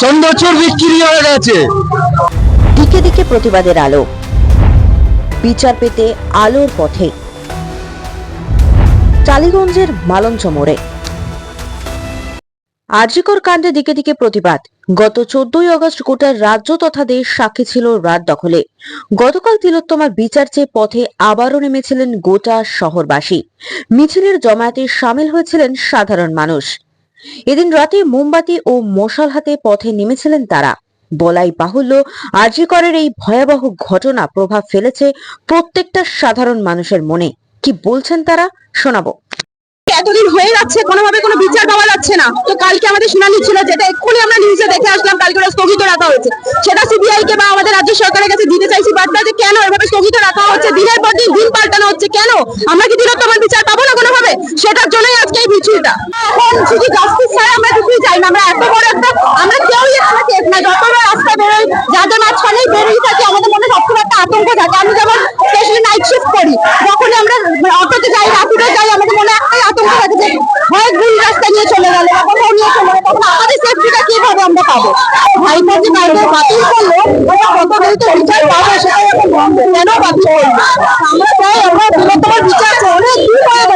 চন্দ্রচূড় বিক্রি হয়ে গেছে। দিকে দিকে প্রতিবাদের আলো। বিচার পেতে আলোর পথে। টালিগঞ্জের মালঞ্চ মোড়ে। আরজিকর কাণ্ডে দিকে দিকে প্রতিবাদ। গত চোদ্দই অগস্ট গোটা রাজ্য তথা দেশ সাক্ষী ছিল রাত দখলে। গতকাল তিলোত্তমার বিচার চেয়ে পথে আবারও নেমেছিলেন গোটা শহরবাসী। মিছিলের জমায়েতে সামিল হয়েছিলেন সাধারণ মানুষ। এদিন রাতে মোমবাতি ও মশাল হাতে পথে নেমেছিলেন তারা। বলাই বাহুল্য আরজিকরের এই ভয়াবহ ঘটনা প্রভাব ফেলেছে প্রত্যেকটা সাধারণ মানুষের মনে। কি বলছেন তারা? শোনাবো। এতদিন হয়ে যাচ্ছে, কোনোভাবে কোনো বিচার পাওয়া যাচ্ছে না। তো কালকে আমাদের শুনানি ছিল যেটা এক্ষুনি আমরা নিউজে দেখে আসলাম, কালকে ওটা স্থগিত রাখা হয়েছে। সেটা সিবিআই কে বা আমাদের রাজ্য সরকারের কাছে দিতে চাইছি বার্তা যে কেন এভাবে স্থগিত রাখা হচ্ছে? দিনের পর দিন দিন পাল্টানো হচ্ছে। কেন? আমরা কি তোমার বিচার পাবো না কোনোভাবে? সেটার জন্যই আজকে এই মিছিলটা এখন শুধু জাস্টিস ছাড়া আমরা কিছুই চাই না, আমরা এত বড় একটা আমরা কেউই না। যতবার রাস্তায় বেরোই, যাদের মাঝখানেই বেরোই থাকি, আমাদের মনে সবসময় একটা আতঙ্ক থাকে। আমি যেমন স্পেশালি নাইট শিফট করি যখনই আমরা অটোতে যাই রাপিডে যাই, আমাদের মনে একটাই আতঙ্ক থাকে যে হয় ভুল রাস্তা নিয়ে চলে গেল নিয়ে চলে গেল। তখন আমাদের সেফটিটা কীভাবে আমরা পাবো? ভাইপো যে বাইরে বাতিল করল ওটা কত বিচার পাবো সেটাই এখন কেন বাতিল আমরা চাই আমরা বৃহত্তম বিচার চাই অনেক দিন হয়ে গেল এত এভাবে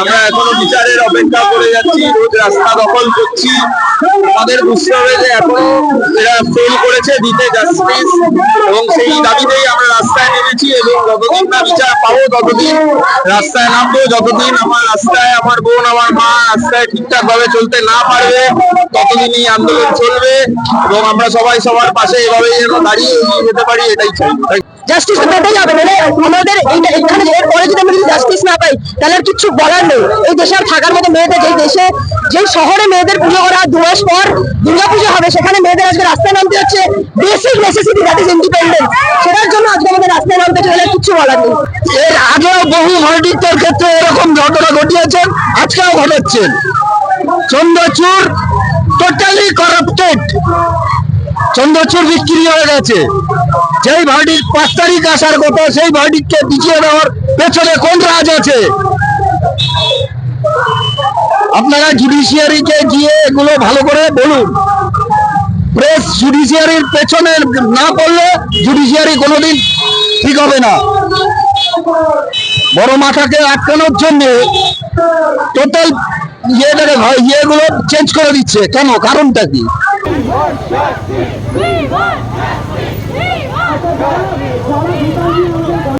আমরা এখনও বিচারের অপেক্ষা করে বুঝতে হবে যে এখনও সেই দাবিতেই আমরা রাস্তায় নেমেছি এবং যতদিন না পাবো, ততদিন রাস্তায় নামবো, যতদিন আমার রাস্তায় আমার বোন, আমার মা রাস্তায় ঠিকঠাক ভাবে চলতে না পারবে, ততদিনই আন্দোলন চলবে। এবং আমরা সবাই সবার পাশে এভাবেই যেন দাঁড়িয়ে এগিয়ে যেতে পারি, এটাই চাই। জাস্টিস তো পেতেই হবে নাহলে আমাদের এখানে এর পরে যদি আমরা জাস্টিস না পাই, তাহলে আর কিছু বলার নেই। এই দেশে আর থাকার মতো মেয়েদের, যেই দেশে, যেই শহরে মেয়েদের পুজো করা দু মাস পর দুর্গা পুজো হবে, সেখানে মেয়েদের আজকে রাস্তায় নামতে হচ্ছে basic necessity that is independence সেটার জন্য আজকে আমাদের রাস্তায় নামতে হচ্ছে কিছু বলার নেই। এর আগেও বহু ভার্ডিক্টের ক্ষেত্রে এরকম ঘটনা ঘটিয়েছেন আজকেও ঘটাচ্ছেন চন্দ্রচূড় টোটালি করাপ্টেড চন্দ্রচূড় বিক্রি হয়ে গেছে। যেই ভার্ডিক পাঁচ তারিখ আসার কথা, সেই ভার্ডিককে পিছিয়ে দেওয়ার পেছনে কোন রাজ আছে? আপনারা জুডিশিয়ারিকে গিয়ে এগুলো ভালো করে বলুন। প্রেস জুডিশিয়ারির পেছনে না পড়লে জুডিশিয়ারি কোনোদিন ঠিক হবে না। বড় মাথাকে আটকানোর জন্য টোটাল ইয়েটাকে ইয়েগুলো চেঞ্জ করে দিচ্ছে। কেন? কারণটা কি? We want justice! We want justice! We want justice!